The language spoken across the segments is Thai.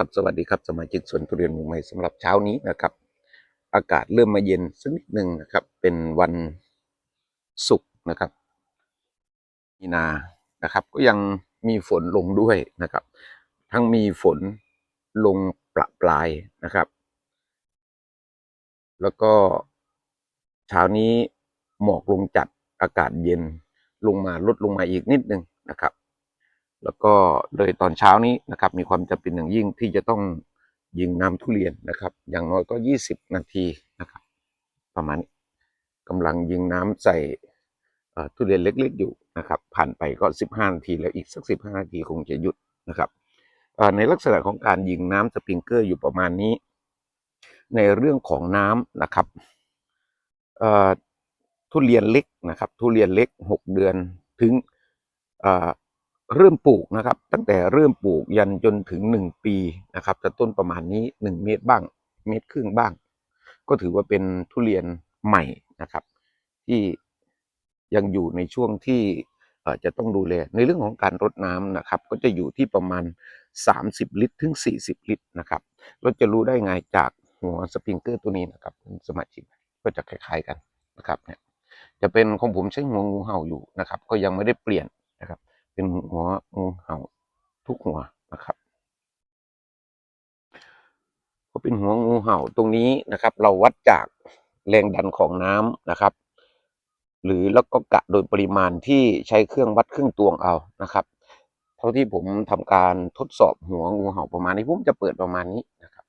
ครับสวัสดีครับสมาชิกสวนทุเรียนมือใหม่สำหรับเช้านี้นะครับ อากาศเริ่มมาเย็นสักนิดหนึ่งนะครับ เป็นวันศุกร์นะครับมีนานะครับ ก็ยังมีฝนลงด้วยนะครับ ทั้งมีฝนลงประปรายนะครับ แล้วก็เช้านี้หมอกลงจัดอากาศเย็นลงมาลดลงมาอีกนิดหนึ่งนะครับ แล้วก็โดยตอนเช้านี้นะครับ มีความจำเป็นอย่างยิ่งที่จะต้องยิงน้ำทุเรียนนะครับ อย่างน้อยก็ 20 นาทีนะครับ ประมาณนี้กำลังยิงน้ำใส่ทุเรียนเล็กๆอยู่นะครับ ผ่านไปก็ 15 นาทีแล้วอีกสัก 15 นาทีคงจะหยุดนะครับในลักษณะของการยิงน้ำสปริงเกอร์อยู่ประมาณนี้ ในเรื่องของน้ำนะครับทุเรียนเล็กนะครับ ทุเรียนเล็ก 6 เดือนถึง เริ่มปลูกนะครับ ตั้งแต่เริ่มปลูกยันจนถึง 1 ปีนะครับจะต้นประมาณนี้ 1 เมตรบ้าง เมตรครึ่งบ้าง ก็ถือว่าเป็นทุเรียนใหม่นะครับ ที่ยังอยู่ในช่วงที่จะต้องดูแลในเรื่องของการรดน้ำนะครับ ก็จะอยู่ที่ประมาณ 30 ลิตร ถึง 40 ลิตรนะครับ เราจะรู้ได้ไงจากหัวสปริงเกอร์ตัวนี้นะครับสมาชิกก็จะคล้ายๆกันนะครับเนี่ยจะเป็นของผมใช้หัวงูเห่าอยู่นะครับ ก็ยังไม่ได้เปลี่ยน เป็นหัวงูเห่าทุกหัวนะครับก็เป็นหัวงูเห่าตรงนี้นะครับ เราวัดจากแรงดันของน้ำนะครับ หรือแล้วก็กะโดยปริมาณที่ใช้เครื่องวัดเครื่องตวงเอานะครับ เท่าที่ผมทำการทดสอบหัวงูเห่าประมาณนี้ผมจะเปิดประมาณนี้นะครับ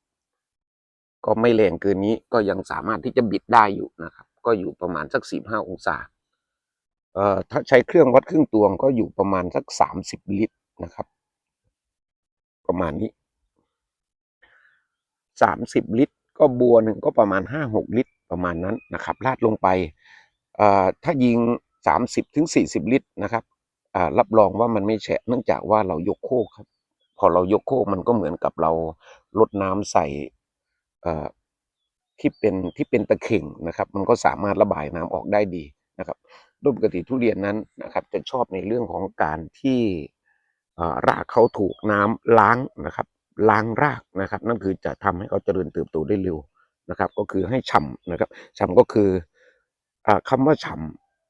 ก็ไม่แรงเกินนี้ก็ยังสามารถที่จะบิดได้อยู่นะครับ ก็อยู่ประมาณสักสี่ห้าองศา ถ้าใช้เครื่องวัดเครื่องตวงก็อยู่ประมาณสักสามสิบลิตรนะครับ ประมาณนี้สามสิบลิตร ก็บัวหนึ่งก็ประมาณห้าหกลิตร ประมาณนั้นนะครับลาดลงไปถ้ายิงสามสิบถึงสี่สิบลิตรนะครับรับรองว่ามันไม่แฉะเนื่องจากว่าเรายกโคกครับ พอเรายกโคกมันก็เหมือนกับเราลดน้ำใส่ที่เป็นที่เป็นตะเข่งนะครับ มันก็สามารถระบายน้ำออกได้ดีนะครับ โดยปกติทุเรียนนั้นนะครับ จะชอบในเรื่องของการที่รากเขาถูกน้ำล้างนะครับ ล้างรากนะครับ นั่นคือจะทำให้เขาเจริญเติบโตได้เร็วนะครับ ก็คือให้ฉ่ำนะครับฉ่ำก็คืออ่าคำว่าฉ่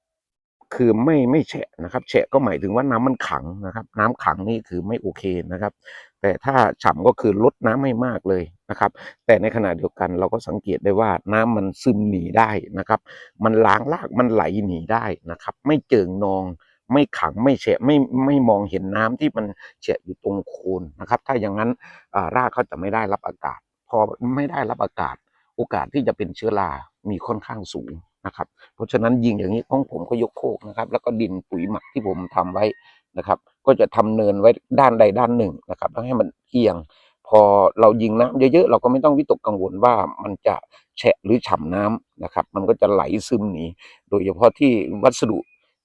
ำคือไม่ไม่แฉะนะครับแฉะก็หมายถึงว่าน้ำมันขังนะครับ น้ำขังนี่คือไม่โอเคนะครับ แต่ถ้าฉ่ำก็คือลดน้ำไม่มากเลยนะครับ แต่ในขณะเดียวกันเราก็สังเกตได้ว่าน้ำมันซึมหนีได้นะครับ มันล้างรากมันไหลหนีได้นะครับ ไม่เจิ่งนองไม่ขังไม่แฉะไม่ไม่มองเห็นน้ำที่มันแฉะอยู่ตรงโคนนะครับ ถ้าอย่างนั้นรากเขาจะไม่ได้รับอากาศ พอไม่ได้รับอากาศ โอกาสที่จะเป็นเชื้อรามีค่อนข้างสูงนะครับ เพราะฉะนั้นยิงอย่างนี้ของผมก็ยกโคกนะครับ แล้วก็ดินปุ๋ยหมักที่ผมทำไว้นะครับ ก็จะทำเนินไว้ด้านใดด้านหนึ่งนะครับแล้วให้มันเอียง พอเรายิงน้ำเยอะๆเราก็ไม่ต้องวิตกกังวลว่ามันจะแฉะหรือฉ่ำน้ำนะครับ มันก็จะไหลซึมหนีโดยเฉพาะที่วัสดุ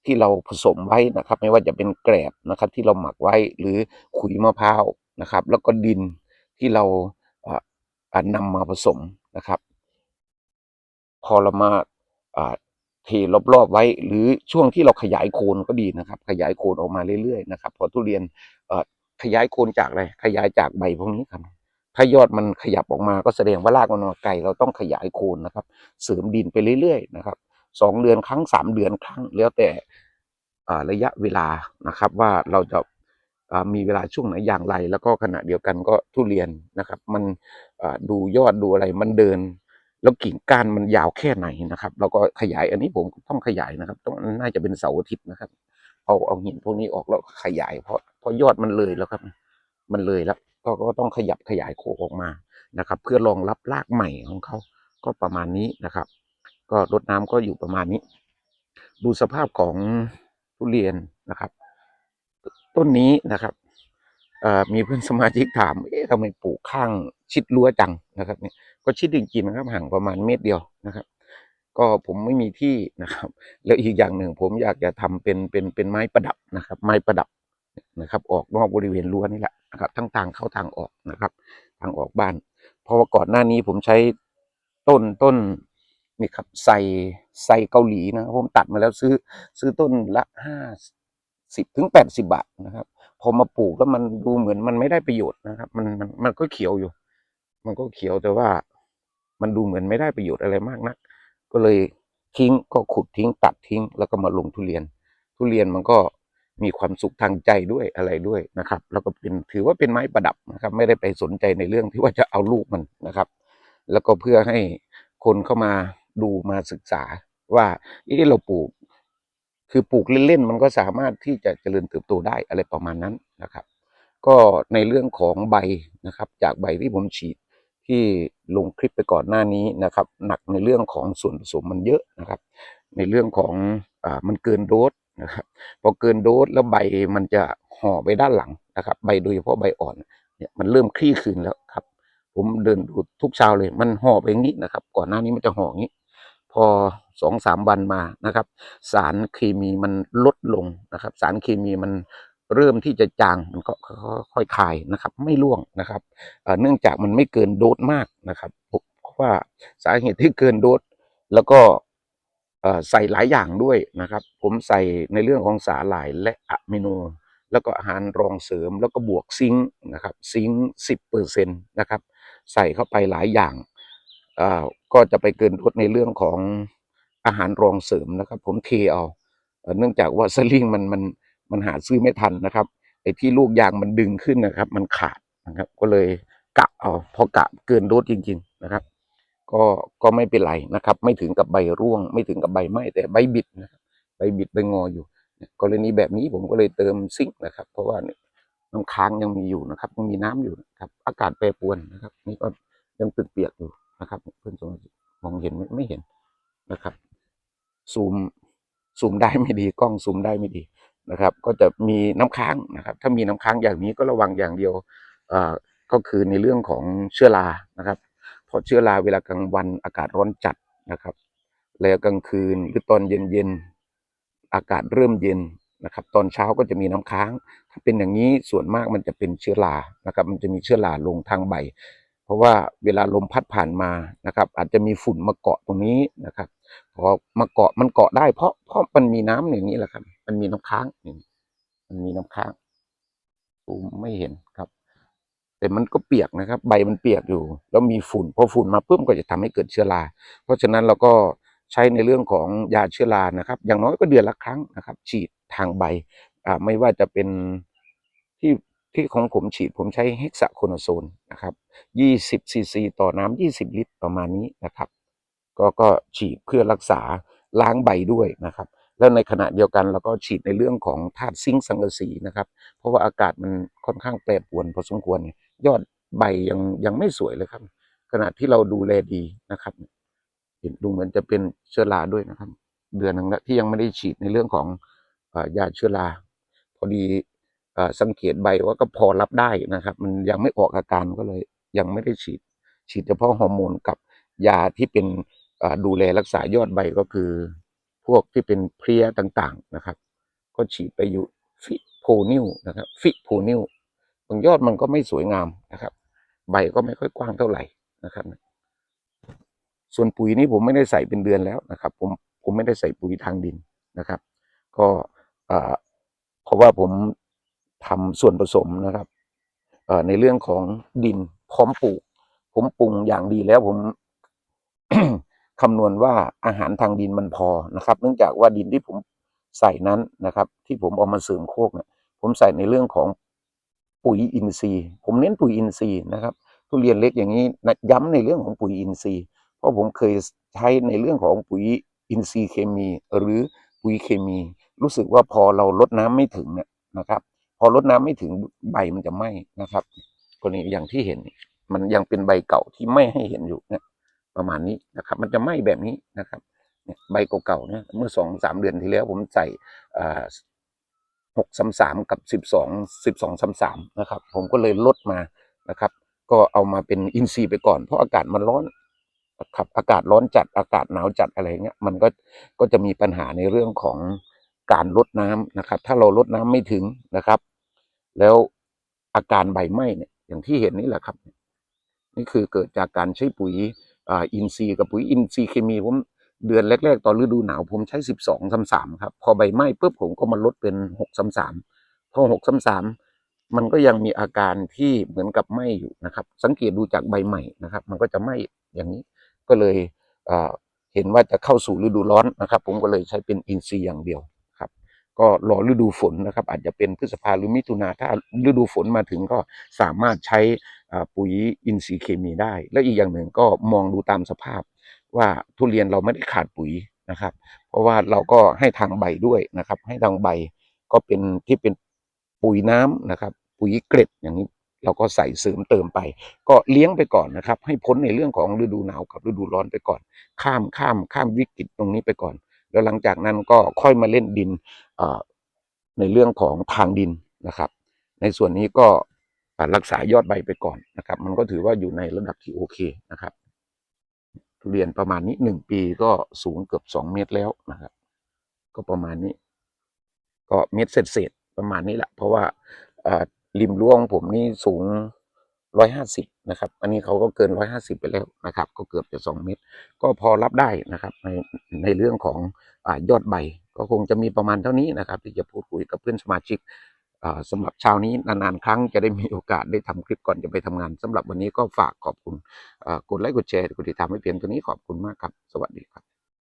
ที่เราผสมไว้นะครับ ไม่ว่าจะเป็นแกลบนะครับ ที่เราหมักไว้หรือขุยมะพร้าวนะครับ แล้วก็ดินที่เราอ่าอ่านำมาผสมนะครับ พอเรามาอ่า เทรอบๆไว้ หรือช่วงที่เราขยายโคนก็ดีนะครับ ขยายโคนออกมาเรื่อยๆนะครับ พอทุเรียนเอ่อขยายโคนจากอะไรขยายจากใบพวกนี้ครับถ้ายอดมันขยับออกมาก็แสดงว่ารากมันมาไกลเราต้องขยายโคนนะครับ เสริมดินไปเรื่อยๆนะครับสองเดือนครั้งสามเดือนครั้งแล้วแต่ระยะเวลานะครับ ว่าเราจะมีเวลาช่วงไหนอย่างไร แล้วก็ขณะเดียวกันก็ทุเรียนนะครับ มันดูยอดดูอะไรมันเดิน แล้วกิ่งก้านมันยาวแค่ไหนนะครับ เราก็ขยายอันนี้ผมต้องขยายนะครับต้องน่าจะเป็นเสาร์อาทิตย์นะครับ เอาเอาหินพวกนี้ออกแล้วขยาย เพราะเพราะยอดมันเลยแล้วครับ มันเลยแล้วก็ก็ต้องขยับขยายโคกออกมานะครับ เพื่อรองรับรากใหม่ของเขาก็ประมาณนี้นะครับ ก็รดน้ำก็อยู่ประมาณนี้ ดูสภาพของทุเรียนนะครับ ต้นนี้นะครับ มีเพื่อนสมาชิกถาม เอ๊ะทำไมปลูกข้างชิดรั้วจังนะครับเนี่ย ก็ชิดจริงๆนะครับ ห่างประมาณเมตรเดียวนะครับ ก็ผมไม่มีที่นะครับ แล้วอีกอย่างหนึ่งผมอยากจะทำเป็นเป็นเป็นไม้ประดับนะครับ ไม้ประดับนะครับ ออกนอกบริเวณรั้วนี่แหละนะครับ ทั้งทางเข้าทางออกนะครับ ทางออกบ้าน เพราะว่าก่อนหน้านี้ผมใช้ต้นต้นนี่ครับใส่ใส่เกาหลีนะครับผมตัดมาแล้วซื้อซื้อต้นละห้าสิบถึงแปดสิบาทนะครับ พอมาปลูกแล้วมันดูเหมือนมันไม่ได้ประโยชน์นะครับ มันมันมันก็เขียวอยู่ มันก็เขียวแต่ว่า มันดูเหมือนไม่ได้ประโยชน์อะไรมากนัก ก็เลยทิ้งก็ขุดทิ้งตัดทิ้ง แล้วก็มาลงทุเรียน ทุเรียนมันก็มีความสุขทางใจด้วยอะไรด้วยนะครับ แล้วก็เป็นถือว่าเป็นไม้ประดับนะครับ ไม่ได้ไปสนใจในเรื่องที่ว่าจะเอาลูกมันนะครับ แล้วก็เพื่อให้คนเข้ามาดูมาศึกษาว่าเอ๊ะเราปลูก คือปลูกเล่นๆมันก็สามารถที่จะเจริญเติบโตได้อะไรประมาณนั้นนะครับ ก็ในเรื่องของใบนะครับ จากใบที่ผมฉีดที่ลงคลิปไปก่อนหน้านี้นะครับ หนักในเรื่องของส่วนผสมมันเยอะนะครับ ในเรื่องของอ่ามันเกินโดสนะครับพอเกินโดสแล้วใบมันจะห่อไปด้านหลังนะครับ ใบโดยเฉพาะใบอ่อนเนี่ยมันเริ่มคลี่คืนแล้วครับ ผมเดินดูทุกเช้าเลย มันห่อไปอย่างนี้นะครับ ก่อนหน้านี้มันจะห่ออย่างนี้ พอสองสามวันมานะครับ สารเคมีมันลดลงนะครับ สารเคมีมันเริ่มที่จะจางมันก็ค่อยๆคายนะครับ ไม่ร่วงนะครับเนื่องจากมันไม่เกินโดสมากนะครับเพราะว่าสาเหตุที่เกินโดสแล้วก็ใส่หลายอย่างด้วยนะครับ ผมใส่ในเรื่องของสาหร่ายและอะมิโน แล้วก็อาหารรองเสริมแล้วก็บวกซิงค์นะครับซิงค์สิบเปอร์เซ็นต์นะครับ ใส่เข้าไปหลายอย่าง ก็จะไปเกินโดสในเรื่องของอาหารรองเสริมนะครับ ผมเทเอาเนื่องจากว่าสลิงมันมันมันหาซื้อไม่ทันนะครับไอ้ที่ลูกยางมันดึงขึ้นนะครับ มันขาดนะครับ ก็เลยกะเอาพอกะเกินโดสจริง ๆนะครับ ก็ก็ไม่เป็นไรนะครับ ไม่ถึงกับใบร่วง ไม่ถึงกับใบไหม้แต่ใบบิดนะใบบิดใบงออยู่ กรณีแบบนี้ผมก็เลยเติมซิงค์นะครับ เพราะว่าเนี่ยน้ำค้างยังมีอยู่นะครับยังมีน้ำอยู่นะครับ อากาศแปรปรวนนะครับ นี่ก็ยังตึงเปียกอยู่ องเห็นไมไม่เห็นนะครับ ซูมซูมได้ไม่ดีกล้องซูมได้ไม่ดีนะครับ ก็จะมีน้ำค้างนะครับ ถ้ามีน้ำค้างอย่างนี้ก็ระวังอย่างเดียวอ่อก็คือในเรื่องของเชื้อรานะครับเพราะเชื้อราเวลากลางวันอากาศร้อนจัดนะครับ แล้วกลางคืนหรือตอนเย็นๆอากาศเริ่มเย็นนะครับ ตอนเช้าก็จะมีน้ำค้าง ถ้าเป็นอย่างนี้ส่วนมากมันจะเป็นเชื้อรานะครับ มันจะมีเชื้อราลงทางใบ เพราะว่าเวลาลมพัดผ่านมานะครับ อาจจะมีฝุ่นมาเกาะตรงนี้นะครับพอมาเกาะมันเกาะได้เพราะเพราะมันมีน้ำอย่างนี้แหละครับ มันมีน้ำค้างนี่มันมีน้ำค้างซูมไม่เห็นครับ แต่มันก็เปียกนะครับ ใบมันเปียกอยู่ แล้วมีฝุ่นพอฝุ่นมาปุ๊บก็จะทำให้เกิดเชื้อราเพราะฉะนั้นเราก็ใช้ในเรื่องของยาเชื้อรานะครับ อย่างน้อยก็เดือนละครั้งนะครับ ฉีดทางใบอ่าไม่ว่าจะเป็น ที่ของผมฉีดผมใช้เฮกซาโคโนโซนนะครับ20ซีซีต่อน้ำ20 ลิตรประมาณนี้นะครับ ก็ก็ฉีดเพื่อรักษาล้างใบด้วยนะครับ แล้วในขณะเดียวกันเราก็ฉีดในเรื่องของธาตุซิงค์สังกะสีนะครับ เพราะว่าอากาศมันค่อนข้างแปรปรวนพอสมควรเนี่ยยอดใบยังยังไม่สวยเลยครับ ขณะที่เราดูแลดีนะครับเห็นดูเหมือนจะเป็นเชื้อราด้วยนะครับ เดือนหนึงแล้วที่ยังไม่ได้ฉีดในเรื่องของอยาเชื้อราพอดี สังเกตใบว่าก็พอรับได้นะครับ มันยังไม่ออกอาการก็เลย ยังไม่ได้ฉีด ฉีดเฉพาะฮอร์โมนกับยาที่เป็นดูแลรักษายอดใบก็คือ พวกที่เป็นเพลียต่างๆนะครับ ก็ฉีดไปอยู่ฟิโพนิวนะครับ ฟิโพนิวบางยอดมันก็ไม่สวยงามนะครับ ใบก็ไม่ค่อยกว้างเท่าไหร่นะครับ ส่วนปุ๋ยนี้ผมไม่ได้ใส่เป็นเดือนแล้วนะครับ ผมผมไม่ได้ใส่ปุ๋ยทางดินนะครับ ก็เพราะว่าผม ทำส่วนผสมนะครับเอในเรื่องของดินพร้อมปลูก ผมปรุงอย่างดีแล้วผมคำนวณว่าอาหารทางดินมันพอนะครับ เนื่องจากว่าดินที่ผมใส่นั้นนะครับ ที่ผมเอามาเสริมโคกเนี่ยผมใส่ในเรื่องของปุ๋ยอินทรีย์ ผมเน้นปุ๋ยอินทรีย์นะครับทุเรียนเล็กอย่างนี้นะย้ำในเรื่องของปุ๋ยอินทรีย์ เพราะผมเคยใช้ในเรื่องของปุ๋ยอินทรีย์เคมี หรือปุ๋ยเคมี รู้สึกว่าพอเราลดน้ำไม่ถึงเนี่ยนะครับ พอลดน้ำไม่ถึงใบมันจะไหม้นะครับกรณีอย่างที่เห็น มันยังเป็นใบเก่าที่ไม่ให้เห็นอยู่เนี่ยประมาณนี้นะครับ มันจะไหม้แบบนี้นะครับเนี่ยใบเก่าๆเนี่ยเมื่อสองสามเดือนที่แล้ว ผมใส่หกสามสามกับสิบสองสิบสองสามสามนะครับ ผมก็เลยลดมานะครับ ก็เอามาเป็นอินทรีย์ไปก่อน เพราะอากาศมันร้อนครับอากาศร้อนจัดอากาศหนาวจัดอะไรเงี้ยมันก็ก็จะมีปัญหาในเรื่องของ การลดน้ำนะครับ ถ้าเราลดน้ำไม่ถึงนะครับ แล้วอาการใบไหม้เนี่ยอย่างที่เห็นนี่แหละครับ นี่คือเกิดจากการใช้ปุ๋ยอินทรีย์กับปุ๋ยอินทรีย์เคมีผมเดือนแรก ๆ ตอนฤดูหนาวผมใช้สิบสองสามสามครับ พอใบไหม้ปุ๊บผมก็มาลดเป็นหกสามสามพอหกสามสามมันก็ยังมีอาการที่เหมือนกับไหม้อยู่นะครับ สังเกตดูจากใบใหม่นะครับ มันก็จะไหม้อย่างนี้ก็เลยเห็นว่าจะเข้าสู่ฤดูร้อนนะครับ ผมก็เลยใช้เป็นอินทรีย์อย่างเดียว ก็รอฤดูฝนนะครับ อาจจะเป็นพฤษภาหรือมิถุนาถ้าฤดูฝนมาถึงก็สามารถใช้ปุ๋ยอินทรีย์เคมีได้ และอีกอย่างหนึ่งก็มองดูตามสภาพ ว่าทุเรียนเราไม่ได้ขาดปุ๋ยนะครับ เพราะว่าเราก็ให้ทางใบด้วยนะครับ ให้ทางใบก็เป็นที่เป็นปุ๋ยน้ำนะครับ ปุ๋ยเกล็ดอย่างนี้เราก็ใส่เสริมเติมไป ก็เลี้ยงไปก่อนนะครับ ให้พ้นในเรื่องของฤดูหนาวกับฤดูร้อนไปก่อน ข้ามข้ามข้ามวิกฤตตรงนี้ไปก่อน แล้วหลังจากนั้นก็ค่อยมาเล่นดินในเรื่องของทางดินนะครับ ในส่วนนี้ก็รักษายอดใบไปก่อนนะครับ มันก็ถือว่าอยู่ในระดับที่โอเคนะครับทุเรียนประมาณนี้หนึ่งปีก็สูงเกือบสองเมตรแล้วนะครับ ก็ประมาณนี้ ก็เมตรเศษๆประมาณนี้แหละเพราะว่าอ่าริมรั้วของผมนี่สูง ร้อยห้าสิบนะครับ อันนี้เขาก็เกินร้อยห้าสิบไปแล้วนะครับ ก็เกือบจะสองเมตร ก็พอรับได้นะครับในในเรื่องของอยอดใบ ก็คงจะมีประมาณเท่านี้นะครับ ที่จะพูดคุยกับเพื่อนสมาชิกอ่าสำหรับเช้านี้นานๆ ครั้งจะได้มีโอกาสได้ทำคลิปก่อนจะไปทำงานสำหรับวันนี้ก็ฝากขอบคุณกดไลค์กดแชร์กดติดตามให้เพียงตัวนี้ขอบคุณมากครับ สวัสดีครับ